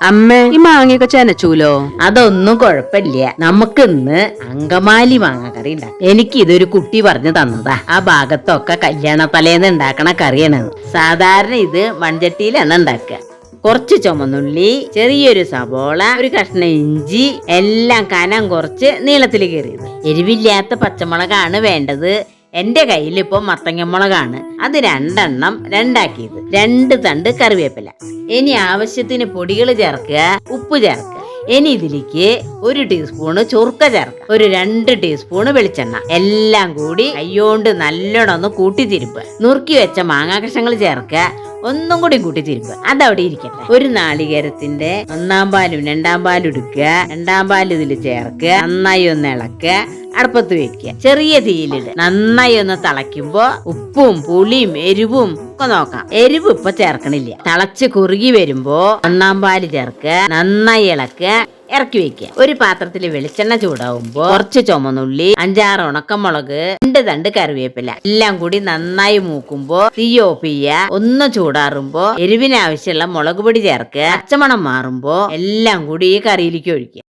അമ്മ. ഈ മാങ്ങയൊക്കെ ചെനച്ചൂലോ? അതൊന്നും കുഴപ്പമില്ല. നമുക്ക് ഇന്ന് അങ്കമാലി മാങ്ങ കറി ഉണ്ടാക്കാം. എനിക്ക് ഇതൊരു കുട്ടി പറഞ്ഞു തന്നതാ. ആ ഭാഗത്തൊക്കെ കല്യാണ തലേന്ന് ഉണ്ടാക്കണ കറിയാണ്. സാധാരണ ഇത് മൺചട്ടിയിലാണ് ഉണ്ടാക്കുക. കുറച്ച് ചുമന്നുള്ളി ചെറിയൊരു സബോള ഒരു കഷ്ണം ഇഞ്ചി എല്ലാം കനം കുറച്ച് നീളത്തിൽ കയറിയത് എരിവില്ലാത്ത പച്ചമുളകാണ് വേണ്ടത്. എന്റെ കയ്യിൽ ഇപ്പൊ മത്തങ്ങമുളകാണ്. അത് രണ്ടെണ്ണം രണ്ടാക്കിയത്. രണ്ട് തണ്ട് കറിവേപ്പില. ഇനി ആവശ്യത്തിന് പൊടികൾ ചേർക്കുക ഉപ്പ് ചേർക്കുക. ഇനി ഇതിലേക്ക് ഒരു ടീസ്പൂണ് ചുർക്ക ചേർക്കുക. ഒരു രണ്ട് ടീസ്പൂണ് വെളിച്ചെണ്ണ. എല്ലാം കൂടി കൈയോണ്ട് നല്ലോണം ഒന്ന് കൂട്ടി തിരുമ്പുക നുറുക്കി വെച്ച മാങ്ങാ കഷ്ണങ്ങൾ ചേർക്കുക. ഒന്നും കൂടി കൂട്ടി അതവിടെ ഇരിക്കട്ടെ. ഒരു നാളികേരത്തിന്റെ ഒന്നാം പാലും രണ്ടാം പാലും എടുക്കുക. രണ്ടാം പാലും ഇതിൽ ചേർക്കുക. നന്നായി ഒന്ന് ഇളക്കുക. അടുപ്പത്ത് വെക്കുക. ചെറിയ തീയിലിട്. നന്നായി ഒന്ന് തിളയ്ക്കുമ്പോ ഉപ്പും പുളിയും എരിവും ഒക്കെ നോക്കാം. എരിവ് ഇപ്പൊ ചേർക്കണില്ല. തിളച്ച് കുറുകി വരുമ്പോ ഒന്നാം പാൽ ചേർക്കുക. നന്നായി ഇളക്കുക. ഇറക്കി വെക്കുക. ഒരു പാത്രത്തിൽ വെളിച്ചെണ്ണ ചൂടാവുമ്പോ കുറച്ച് ചുമന്നുള്ളി അഞ്ചാറ് ഉണക്കമുളക് രണ്ട് തണ്ട് കറിവേപ്പില. എല്ലാം കൂടി നന്നായി മൂക്കുമ്പോ തീ ഓഫ് ചെയ്യുക. ഒന്ന് ചൂടാറുമ്പോ എരിവിനാവശ്യമുള്ള മുളക് പൊടി ചേർക്കുക. പച്ചമണം മാറുമ്പോ എല്ലാം കൂടി ഈ കറിയിലേക്ക് ഒഴിക്കുക.